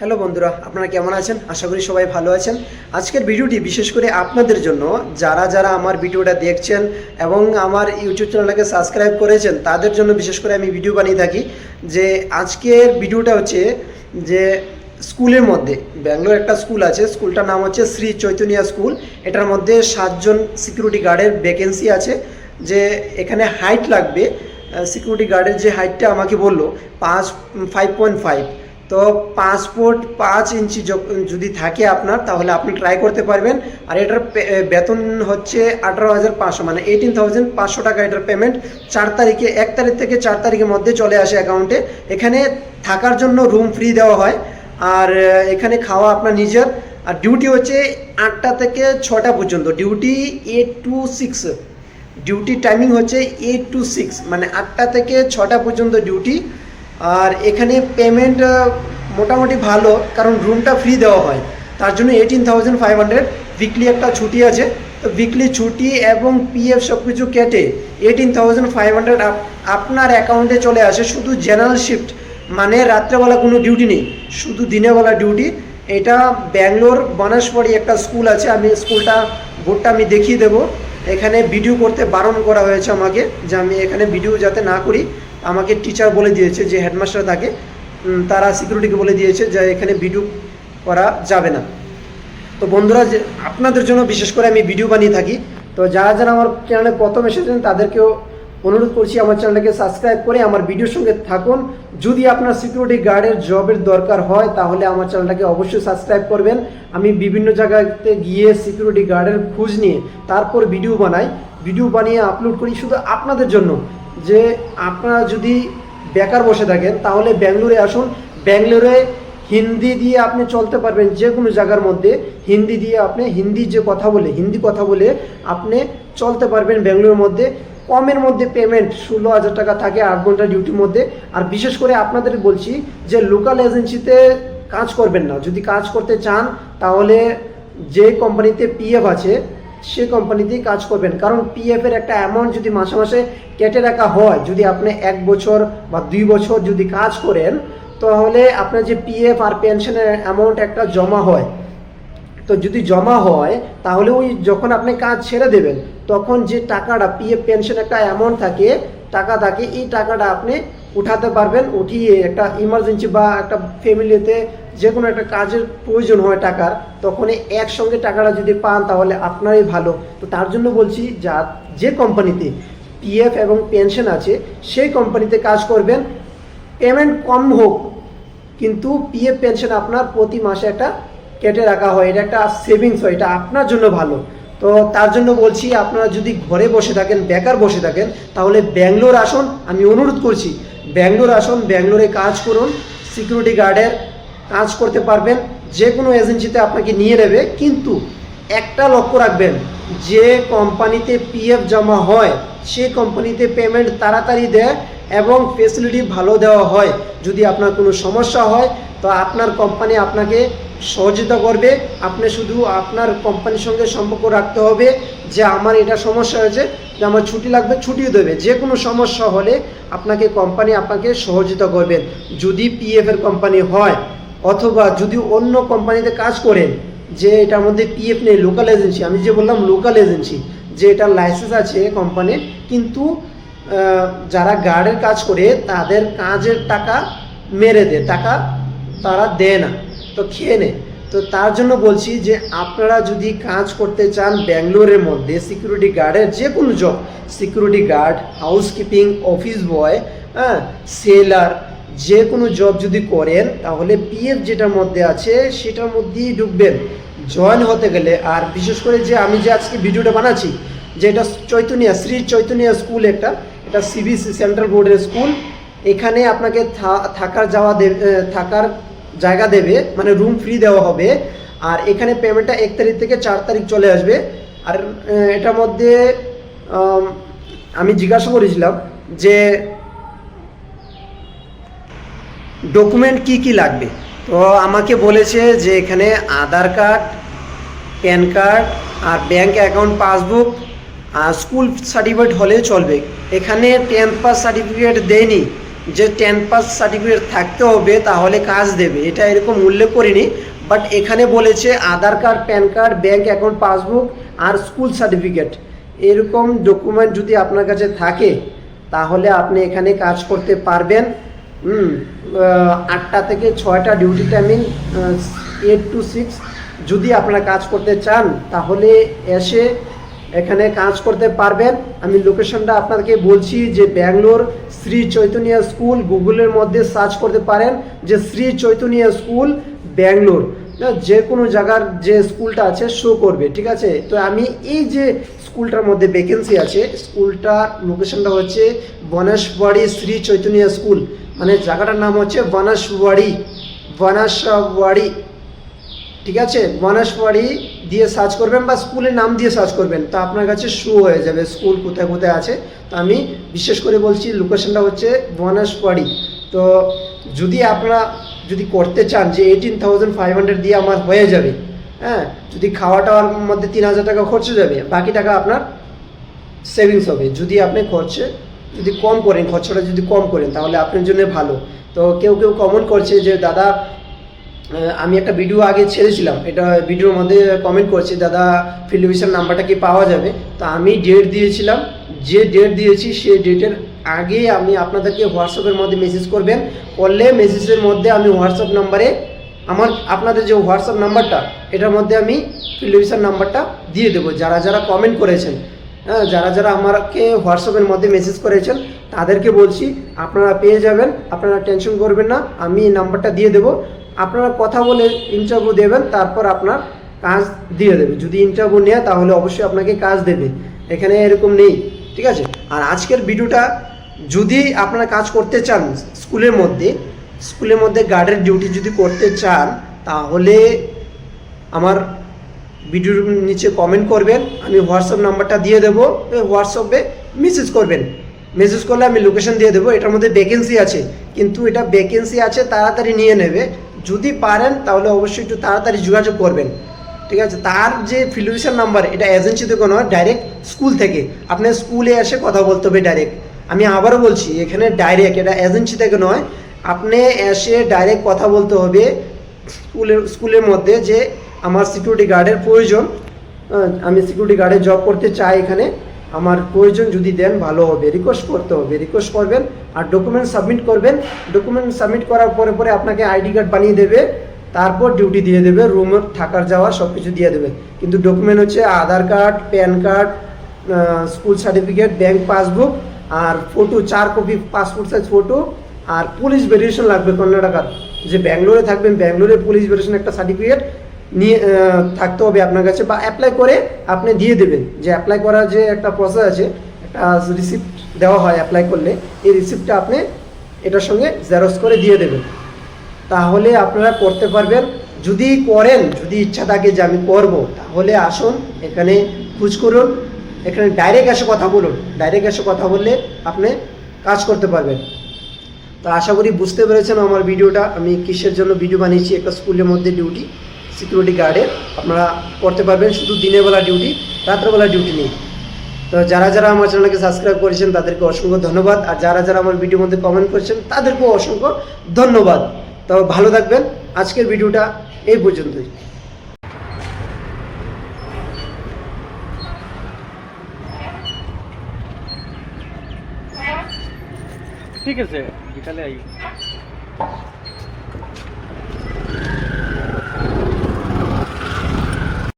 Hello বন্ধুরা, আপনারা কেমন আছেন? আশা করি সবাই ভালো আছেন। আজকের ভিডিওটি বিশেষ করে আপনাদের জন্য, যারা যারা আমার ভিডিওটা দেখছেন এবং আমার ইউটিউব চ্যানেলটাকে সাবস্ক্রাইব করেছেন, তাদের জন্য বিশেষ করে আমি ভিডিও বানিয়ে থাকি। যে আজকের ভিডিওটা হচ্ছে যে স্কুলের মধ্যে, ব্যাঙ্গালোর একটা স্কুল আছে, স্কুলটার নাম হচ্ছে শ্রী চৈতন্য স্কুল। এটার মধ্যে সাতজন সিকিউরিটি গার্ডের ভ্যাকেন্সি আছে, যে এখানে হাইট লাগবে। সিকিউরিটি গার্ডের যে হাইটটা আমাকে বলল, পাঁচ ফাইভ পয়েন্ট ফাইভ তো পাঁচ ফুট পাঁচ ইঞ্চি যদি থাকে আপনার, তাহলে আপনি ট্রাই করতে পারবেন। আর এটার বেতন হচ্ছে আঠারো হাজার পাঁচশো মানে এইটিন থাউজেন্ড পাঁচশো টাকা এটার পেমেন্ট চার তারিখে, এক তারিখ থেকে চার তারিখের মধ্যে চলে আসে অ্যাকাউন্টে এখানে থাকার জন্য রুম ফ্রি দেওয়া হয়। আর এখানে খাওয়া আপনার নিজের। আর ডিউটি হচ্ছে আটটা থেকে ছটা পর্যন্ত। Duty eight to six duty timing হচ্ছে এইট টু সিক্স মানে আটটা থেকে ছটা পর্যন্ত ডিউটি আর এখানে পেমেন্ট মোটামুটি ভালো, কারণ রুমটা ফ্রি দেওয়া হয়। তার জন্য eighteen thousand five hundred weekly একটা ছুটি আছে। তো উইকলি ছুটি এবং পিএফ সব কিছু কেটে এইটিন থাউজেন্ড ফাইভ হান্ড্রেড আপনার অ্যাকাউন্টে চলে আসে শুধু জেনারেল শিফট মানে রাত্রেবেলা কোনো ডিউটি নেই। শুধু দিনেরবেলা ডিউটি এটা ব্যাঙ্গালোর বনাসবাড়ি একটা স্কুল আছে। আমি স্কুলটা বোর্ডটা আমি দেখিয়ে দেবো। এখানে ভিডিও করতে বারণ করা হয়েছে আমাকে যে আমি এখানে ভিডিও যাতে না করি। আমাকে টিচার বলে দিয়েছে যে হেডমাস্টার উম, তারা সিকিউরিটিকে বলে দিয়েছে যে এখানে ভিডিও করা যাবে না। তো বন্ধুরা যে আপনাদের জন্য বিশেষ করে আমি ভিডিও বানিয়ে থাকি। তো যারা যারা আমার চ্যানেলে প্রথম এসেছেন তাদেরকেও অনুরোধ করছি আমার চ্যানেলটাকে সাবস্ক্রাইব করে আমার ভিডিওর সঙ্গে থাকুন। যদি আপনার সিকিউরিটি গার্ডের জবের দরকার হয় তাহলে আমার চ্যানেলটাকে অবশ্যই সাবস্ক্রাইব করবেন। আমি বিভিন্ন জায়গাতে গিয়ে সিকিউরিটি গার্ডের খোঁজ নিয়ে তারপর ভিডিও বানাই। ভিডিও বানিয়ে আপলোড করি শুধু আপনাদের জন্য। যে আপনারা যদি বেকার বসে থাকেন, তাহলে ব্যাঙ্গালোরে আসুন। ব্যাঙ্গালোরে হিন্দি দিয়ে আপনি চলতে পারবেন যে কোনো জায়গার মধ্যে। হিন্দি দিয়ে আপনি হিন্দি যে কথা বলে, হিন্দি কথা বলে আপনি চলতে পারবেন ব্যাঙ্গালোরের মধ্যে। কমের মধ্যে পেমেন্ট ষোলো হাজার টাকা থাকে আট ঘণ্টা ডিউটির মধ্যে। আর বিশেষ করে আপনাদের বলছি যে লোকাল এজেন্সিতে কাজ করবেন না। যদি কাজ করতে চান, তাহলে যে কোম্পানিতে পিএফ আছে সে কোম্পানিতেই কাজ করবেন। কারণ পিএফ এর একটা অ্যামাউন্ট যদি মাসে মাসে কেটে রাখা হয়, যদি আপনি এক বছর বা দুই বছর যদি কাজ করেন, তাহলে আপনার যে পিএফ আর পেনশনের অ্যামাউন্ট একটা জমা হয়। তো যদি জমা হয়, তাহলে ওই যখন আপনি কাজ ছেড়ে দেবেন, তখন যে টাকাটা পিএফ পেনশন একটা অ্যামাউন্ট থাকে, টাকা থাকে, এই টাকাটা আপনি উঠাতে পারবেন, উঠিয়ে একটা ইমার্জেন্সি বা একটা ফ্যামিলিতে যে কোনো একটা কাজের প্রয়োজন হয় টাকার তখন এই একসঙ্গে টাকাটা যদি পান তাহলে আপনারই ভালো। তো তার জন্য বলছি, যা, যে কোম্পানিতে পিএফ এবং পেনশন আছে, সেই কোম্পানিতে কাজ করবেন। পেমেন্ট কম হোক, কিন্তু পিএফ পেনশন আপনার প্রতি মাসে একটা কেটে রাখা হয়। এটা একটা সেভিংস হয়, এটা আপনার জন্য ভালো। তো তার জন্য বলছি, আপনারা যদি ঘরে বসে থাকেন, বেকার বসে থাকেন, তাহলে ব্যাঙ্গালোর আসুন, আমি অনুরোধ করছি, ব্যাঙ্গালোর আসুন, ব্যাঙ্গালোরে কাজ করুন সিকিউরিটি গার্ডের কাজ করতে পারবেন, যে কোনো এজেন্সিতে আপনাকে নিয়ে নেবে, কিন্তু একটা লক্ষ্য রাখবেন, যে কোম্পানিতে পিএফ জমা হয়, সে কোম্পানিতে পেমেন্ট তাড়াতাড়ি দেয় এবং ফেসিলিটি ভালো দেওয়া হয়। যদি আপনার কোনো সমস্যা হয়, তো আপনার কোম্পানি আপনাকে সহযোগিতা করবে। আপনি শুধু আপনার কোম্পানির সঙ্গে সম্পর্ক রাখতে হবে যে আমার এটা সমস্যা হয়েছে, যে আমার ছুটি লাগবে, ছুটিও দেবে। যে কোনো সমস্যা হলে আপনাকে কোম্পানি আপনাকে সহযোগিতা করবেন। যদি পিএফ এর কোম্পানি হয়, অথবা যদি অন্য কোম্পানিতে কাজ করেন, যে এটার মধ্যে পিএফ নেই লোকাল এজেন্সি আমি যে বললাম লোকাল এজেন্সি যে এটার লাইসেন্স আছে কোম্পানির কিন্তু যারা গার্ডের কাজ করে, তাদের কাজের টাকা মেরে দেয়। টাকা তারা দেয় না। তো খেয়ে নেয় তো তার জন্য বলছি যে আপনারা যদি কাজ করতে চান ব্যাঙ্গালোরের মধ্যে সিকিউরিটি গার্ডের যে কোনো job security guard housekeeping office boy হ্যাঁ সেলার যে কোনো জব যদি করেন, তাহলে পিএফ যেটার মধ্যে আছে, সেটার মধ্যেই ঢুকবেন। জয়েন হতে গেলে, আর বিশেষ করে যে আমি যে আজকে ভিডিওটা বানাচ্ছি, যে এটা চৈতন্যা, শ্রী চৈতন্যা স্কুল একটা, এটা সিবিসি সেন্ট্রাল বোর্ডের স্কুল এখানে আপনাকে থাকার যাওয়া থাকার জায়গা দেবে মানে রুম ফ্রি দেওয়া হবে। আর এখানে পেমেন্টটা এক তারিখ থেকে চার তারিখ চলে আসবে। আর এটার মধ্যে, আমি জিজ্ঞাসা করেছিলাম যে ডকুমেন্ট কি কি লাগবে? তো আমাকে বলেছে যে এখানে আধার কার্ড, প্যান কার্ড আর ব্যাংক অ্যাকাউন্ট পাসবুক আর স্কুল সার্টিফিকেট হলে চলবে। এখানে টেন্থ পাস সার্টিফিকেট দেয়নি। যে টেন পাস সার্টিফিকেট থাকতে হবে, তাহলে কাজ দেবে। এটা এরকম উল্লেখ করিনি বাট এখানে বলেছে Aadhaar card PAN card bank account passbook আর স্কুল সার্টিফিকেট এরকম ডকুমেন্ট যদি আপনার কাছে থাকে, তাহলে আপনি এখানে কাজ করতে পারবেন। আটটা থেকে ছয়টা duty timing eight to six যদি আপনারা কাজ করতে চান, তাহলে এসে এখানে কাজ করতে পারবেন। আমি লোকেশনটা আপনাদেরকে বলছি যে ব্যাঙ্গালোর শ্রী চৈতন্য স্কুল, গুগলের মধ্যে সার্চ করতে পারেন যে শ্রী চৈতন্য স্কুল, ব্যাঙ্গালোর। যে কোনো জায়গার যে স্কুলটা আছে শো করবে, ঠিক আছে? তো আমি এই যে স্কুলটার মধ্যে ভ্যাকেন্সি আছে, স্কুলটার লোকেশনটা হচ্ছে বনাসবাড়ি শ্রী চৈতন্য স্কুল। মানে জায়গাটার নাম হচ্ছে বনাসবাড়ি। বনাসবাড়ি। ঠিক আছে? বনাসবাড়ি দিয়ে সার্চ করবেন বা স্কুলের নাম দিয়ে সার্চ করবেন। তো আপনার কাছে শো হয়ে যাবে। স্কুল কোথায় কোথায় আছে? তো আমি বিশেষ করে বলছি লোকেশনটা হচ্ছে বনাসবাড়ি তো যদি আপনারা যদি করতে চান যে এইটিন থাউজেন্ড ফাইভ হান্ড্রেড দিয়ে আমার হয়ে যাবে হ্যাঁ? যদি খাওয়া টাওয়ার মধ্যে তিন হাজার টাকা খরচ যাবে, বাকি টাকা আপনার সেভিংস হবে। যদি আপনি খরচে, যদি কম করেন, খরচাটা যদি কম করেন, তাহলে আপনার জন্য ভালো। তো কেউ কেউ কমেন্ট করছে যে, দাদা আমি একটা ভিডিও আগে ছেড়েছিলাম। এটা ভিডিওর মধ্যে কমেন্ট করছে, দাদা ফিলিভিশন নাম্বারটা কি পাওয়া যাবে? তো আমি ডেট দিয়েছিলাম। যে ডেট দিয়েছি সেই ডেটের আগে আমি আপনাদেরকে হোয়াটসঅ্যাপের মধ্যে মেসেজ করবেন। করলে মেসেজের মধ্যে আমি হোয়াটসঅ্যাপ নাম্বারে আমার, আপনাদের যে হোয়াটসঅ্যাপ নাম্বারটা এটার মধ্যে আমি ফিলিভিশন নাম্বারটা দিয়ে দেবো। যারা যারা কমেন্ট করেছেন হ্যাঁ যারা যারা আমাকে হোয়াটসঅ্যাপের মধ্যে মেসেজ করেছেন, তাদেরকে বলছি, আপনারা পেয়ে যাবেন, আপনারা টেনশন করবেন না, আমি এই নাম্বারটা দিয়ে দেবো। আপনারা কথা বলে ইন্টারভিউ দেবেন, তারপর আপনার কাজ দিয়ে দেবে। যদি ইন্টারভিউ নেয়, তাহলে অবশ্যই আপনাকে কাজ দেবে। এখানে এরকম নেই, ঠিক আছে? আর আজকের ভিডিওটা যদি আপনারা কাজ করতে চান স্কুলের মধ্যে স্কুলের মধ্যে গার্ডের ডিউটি যদি করতে চান, তাহলে আমার ভিডিওর নিচে কমেন্ট করবেন, আমি হোয়াটসঅ্যাপ নাম্বারটা দিয়ে দেবো হোয়াটসঅ্যাপে মেসেজ করবেন। মেসেজ করলে আমি লোকেশন দিয়ে দেবো, এটার মধ্যে ভ্যাকেন্সি আছে। কিন্তু এটা ভ্যাকেন্সি আছে, তাড়াতাড়ি নিয়ে নেবে। যদি পারেন, তাহলে অবশ্যই একটু তাড়াতাড়ি যোগাযোগ করবেন। ঠিক আছে? তার যে ফিলিভিশন নাম্বার এটা এজেন্সি থেকে নয় ডাইরেক্ট স্কুল থেকে। আপনার স্কুলে এসে কথা বলতে হবে ডাইরেক্ট আমি আবারও বলছি, এখানে ডাইরেক্ট এটা এজেন্সি থেকে নয়। আপনি এসে ডাইরেক্ট কথা বলতে হবে স্কুলের স্কুলের মধ্যে যে আমার সিকিউরিটি গার্ডের প্রয়োজন। আমি সিকিউরিটি গার্ডে জব করতে চাই এখানে। আমার প্রয়োজন যদি দেন, ভালো হবে। রিকোয়েস্ট করতে হবে। রিকোয়েস্ট করবেন আর ডকুমেন্ট সাবমিট করবেন। ডকুমেন্ট সাবমিট করার পরে পরে আপনাকে আইডি কার্ড বানিয়ে দেবে। তারপর ডিউটি দিয়ে দেবে। রুমের থাকার যাওয়া সব কিছু দিয়ে দেবে। কিন্তু ডকুমেন্ট হচ্ছে Aadhaar card PAN card school certificate bank passbook আর ফটো চার কপি পাসপোর্ট সাইজ ফটো আর পুলিশ ভেরিয়েশন লাগবে কর্ণাটকার। যে ব্যাঙ্গালোরে থাকবেন, ব্যাঙ্গালোরে পুলিশ ভেরিয়েশন একটা সার্টিফিকেট নিয়ে থাকতে হবে আপনার কাছে বা অ্যাপ্লাই করে আপনি দিয়ে দেবেন যে অ্যাপ্লাই করার যে একটা প্রসেস আছে, একটা রিসিপ্ট দেওয়া হয় অ্যাপ্লাই করলে, এই রিসিপ্টটা আপনি এটার সঙ্গে জেরক্স করে দিয়ে দেবেন। তাহলে আপনারা করতে পারবেন। যদি করেন, যদি ইচ্ছা থাকে যে আমি করব, তাহলে আসুন এখানে খোঁজ করুন। এখানে ডাইরেক্ট এসে কথা বলুন। ডাইরেক্ট এসে কথা বললে আপনি কাজ করতে পারবেন। তো আশা করি বুঝতে পেরেছেন আমার ভিডিওটা। আমি কিসের জন্য ভিডিও বানিয়েছি, একটা স্কুলের মধ্যে ডিউটি সিকিউরিটি গার্ডের আপনারা করতে পারবেন, শুধু দিনের বেলা ডিউটি রাত্রেবেলা ডিউটি নেই তো যারা যারা আমার চ্যানেলকে সাবস্ক্রাইব করেছেন, তাদেরকে অসংখ্য ধন্যবাদ। আর যারা যারা আমার ভিডিওর মধ্যে কমেন্ট করেছেন, তাদেরকেও অসংখ্য ধন্যবাদ। তো ভালো থাকবেন। আজকের ভিডিওটা এই পর্যন্তই। ঠিক আছে, বিকালে আই।